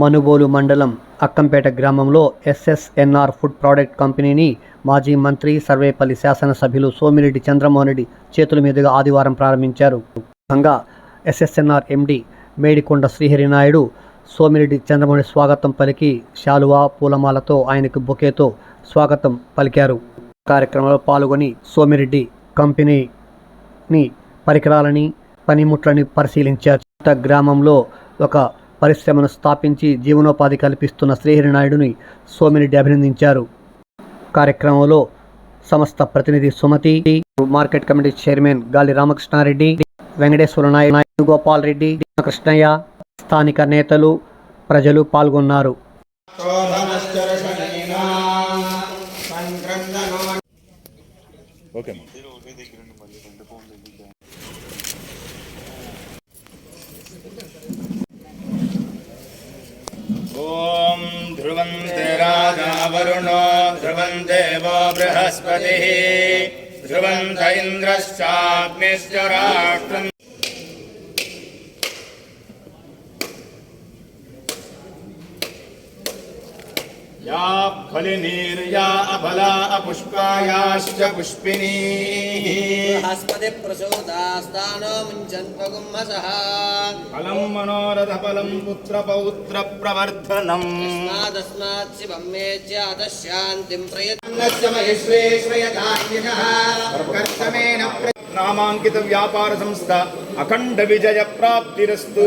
మనుబోలు మండలం అక్కంపేట గ్రామంలో ఎస్ఎస్ఎన్ఆర్ food product కంపెనీని మాజీ మంత్రి సర్వేపల్లి శాసనసభ్యులు సోమిరెడ్డి చంద్రమోహన్ రెడ్డి చేతుల మీదుగా ఆదివారం ప్రారంభించారు. సంగా ఎస్ఎస్ఎన్ఆర్ ఎండి మేడికొండ శ్రీహరి నాయుడు సోమిరెడ్డి చంద్రమోహన్ స్వాగతం పలికి శాలువా పూలమాలతో ఆయనకు బొకేతో స్వాగతం పలికారు. కార్యక్రమంలో పాల్గొని సోమిరెడ్డి కంపెనీని పరికరాలని పనిముట్లని పరిశీలించారు. గ్రామంలో ఒక పరిశ్రమను స్థాపించి జీవనోపాధి కల్పిస్తున్న శ్రీహరి నాయుడుని సోమిరెడ్డి అభినందించారు. కార్యక్రమంలో సంస్థ ప్రతినిధి సుమతి మార్కెట్ కమిటీ చైర్మన్ గాలి రామకృష్ణారెడ్డి వెంకటేశ్వర నాయుడు నాయుడు గోపాల్ రెడ్డి కృష్ణయ్య స్థానిక నేతలు ప్రజలు పాల్గొన్నారు. ఓకే. ॐ ध्रुवन्ते राजा वरुणो ध्रुवं देवो बृहस्पतिः ध्रुवन्त इन्द्रश्चाग्निश्च राष्ट्रम् या फलिनीर्या अफला अपुष्पायाश्च पुष्पिणी बृहस्पति प्रचोदास्तानो मुञ्चन्त्वगुम्हसः फलम् मनोरथफलम् पुत्रपौत्रप्रवर्धनम् तस्मात् शिवम् मेज्य अधशान्तिम् प्रयत्नस्य महेश्वे श्रयदान्यः कर्तमेन नामाङ्कितव्यापारसंस्था अखण्डविजयप्राप्तिरस्तु